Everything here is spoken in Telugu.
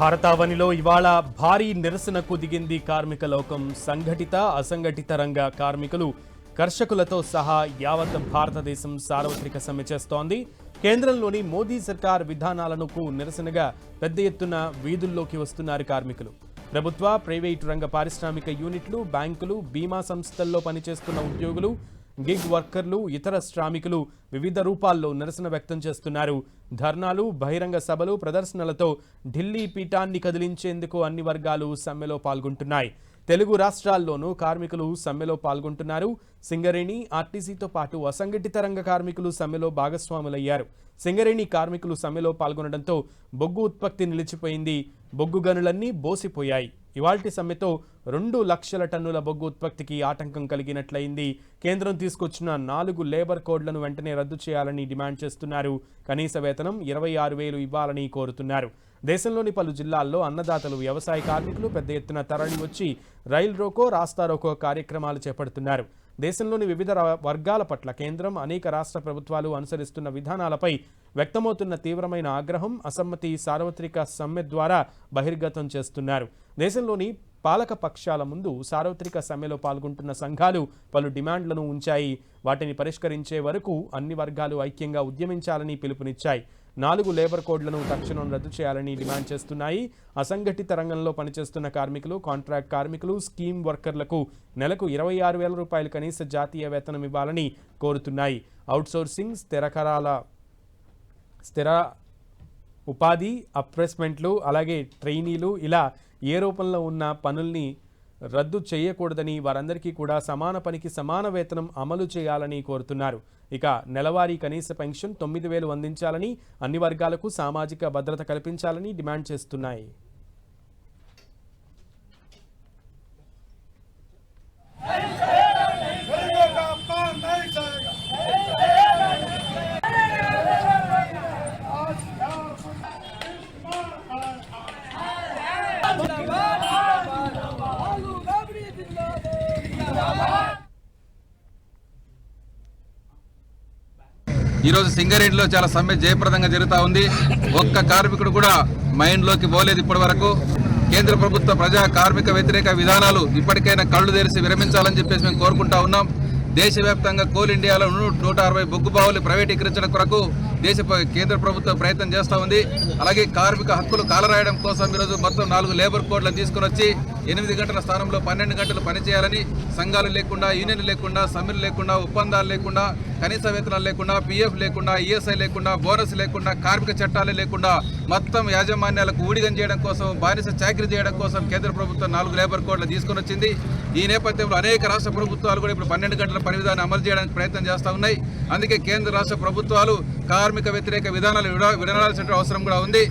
భారతావనిలో ఇవాళ భారీ నిరసనకు దిగింది కార్మిక లోకం. సంఘటిత అసంఘటిత రంగ కార్మికులు కర్షకులతో సహా యావత్ భారతదేశం సార్వత్రిక సమ్మె చేస్తోంది. కేంద్రంలోని మోదీ సర్కార్ విధానాలకు నిరసనగా పెద్ద ఎత్తున వీధుల్లోకి వస్తున్నారు కార్మికులు. ప్రభుత్వ ప్రైవేటు రంగ పారిశ్రామిక యూనిట్లు బ్యాంకులు బీమా సంస్థల్లో పనిచేస్తున్న ఉద్యోగులు గిగ్ వర్కర్లు ఇతర శ్రామికులు వివిధ రూపాల్లో నిరసన వ్యక్తం చేస్తున్నారు. ధర్నాలు బహిరంగ సభలు ప్రదర్శనలతో ఢిల్లీ పీఠాన్ని కదిలించేందుకు అన్ని వర్గాలు సమ్మెలో పాల్గొంటున్నాయి. తెలుగు రాష్ట్రాల్లోనూ కార్మికులు సమ్మెలో పాల్గొంటున్నారు. సింగరేణి ఆర్టీసీతో పాటు అసంఘటిత రంగ కార్మికులు సమ్మెలో భాగస్వాములయ్యారు. సింగరేణి కార్మికులు సమ్మెలో పాల్గొనడంతో బొగ్గు ఉత్పత్తి నిలిచిపోయింది. బొగ్గు గనులన్నీ బోసిపోయాయి. ఇవాల్టి సమ్మెతో రెండు లక్షల టన్నుల బొగ్గు ఉత్పత్తికి ఆటంకం కలిగినట్లయింది. కేంద్రం తీసుకొచ్చిన నాలుగు లేబర్ కోడ్లను వెంటనే రద్దు చేయాలని డిమాండ్ చేస్తున్నారు. కనీస వేతనం ఇరవై ఆరు వేలు ఇవ్వాలని కోరుతున్నారు. దేశంలోని పలు జిల్లాల్లో అన్నదాతలు వ్యవసాయ కార్మికులు పెద్ద ఎత్తున తరలి వచ్చి రైల్ రోకో రాస్తా రోకో కార్యక్రమాలు చేపడుతున్నారు. దేశంలోని వివిధ వర్గాల పట్ల కేంద్రం అనేక రాష్ట్ర ప్రభుత్వాలు అనుసరిస్తున్న విధానాలపై వ్యక్తమవుతున్న తీవ్రమైన ఆగ్రహం అసమ్మతి సార్వత్రిక సమ్మె ద్వారా బహిర్గతం చేస్తున్నారు. దేశంలోని పాలక పక్షాల ముందు సార్వత్రిక సమ్మెలో పాల్గొంటున్న సంఘాలు పలు డిమాండ్లను ఉంచాయి. వాటిని పరిష్కరించే వరకు అన్ని వర్గాలు ఐక్యంగా ఉద్యమించాలని పిలుపునిచ్చాయి. నాలుగు లేబర్ కోడ్లను తక్షణం రద్దు చేయాలని డిమాండ్ చేస్తున్నాయి. అసంఘటిత రంగంలో పనిచేస్తున్న కార్మికులు కాంట్రాక్ట్ కార్మికులు స్కీమ్ వర్కర్లకు నెలకు ఇరవై ఆరు వేల రూపాయలు కనీస జాతీయ వేతనం ఇవ్వాలని కోరుతున్నాయి. అవుట్సోర్సింగ్ స్థిరకరాల స్థిర ఉపాధి అప్రెస్మెంట్లు అలాగే ట్రైనీలు ఇలా ఏ రూపంలో ఉన్న పనుల్ని రద్దు చేయకూడదని వారందరికీ కూడా సమాన పనికి సమాన వేతనం అమలు చేయాలని కోరుతున్నారు. ఇక నెలవారీ కనీస పెన్షన్ తొమ్మిది వేలు అందించాలని అన్ని వర్గాలకు సామాజిక భద్రత కల్పించాలని డిమాండ్ చేస్తున్నాయి. ఈరోజు సింగరేణిలో చాలా సమ్మె జయప్రదంగా జరుగుతూ ఉంది. ఒక్క కార్మికుడు కూడా మైండ్లోకి పోలేదు ఇప్పటి వరకు. కేంద్ర ప్రభుత్వ ప్రజా కార్మిక వ్యతిరేక విధానాలు ఇప్పటికైనా కళ్ళు తెరిచి విరమించాలని చెప్పేసి మేము కోరుకుంటా ఉన్నాం. దేశవ్యాప్తంగా కోల్ ఇండియాలో నూట అరవై బొగ్గు బావులు ప్రైవేటీకరించడం కొరకు దేశ ప్ర- కేంద్ర ప్రభుత్వం ప్రయత్నం చేస్తూ ఉంది. అలాగే కార్మిక హక్కులు కాలరాయడం కోసం ఈరోజు మొత్తం నాలుగు లేబర్ కోడ్లను తీసుకుని వచ్చి ఎనిమిది గంటల స్థానంలో పన్నెండు గంటలు పనిచేయాలని సంఘాలు లేకుండా యూనియన్ లేకుండా సమ్మెలు లేకుండా ఒప్పందాలు లేకుండా కనీస వేతనాలు లేకుండా పీఎఫ్ లేకుండా ఈఎస్ఐ లేకుండా బోనస్ లేకుండా కార్మిక చట్టాలే లేకుండా మొత్తం యాజమాన్యాలకు ఊడిగం చేయడం కోసం బానిస చాకరీ చేయడం కోసం కేంద్ర ప్రభుత్వం నాలుగు లేబర్ కోడ్లు తీసుకొని వచ్చింది. ఈ నేపథ్యంలో అనేక రాష్ట్ర ప్రభుత్వాలు కూడా ఇప్పుడు పన్నెండు గంటల పని విధానం అమలు చేయడానికి ప్రయత్నం చేస్తూ ఉన్నాయి. అందుకే కేంద్ర రాష్ట్ర ప్రభుత్వాలు కార్మిక వ్యతిరేక విధానాలు విడ- విడనాడాల్సిన అవసరం కూడా ఉంది.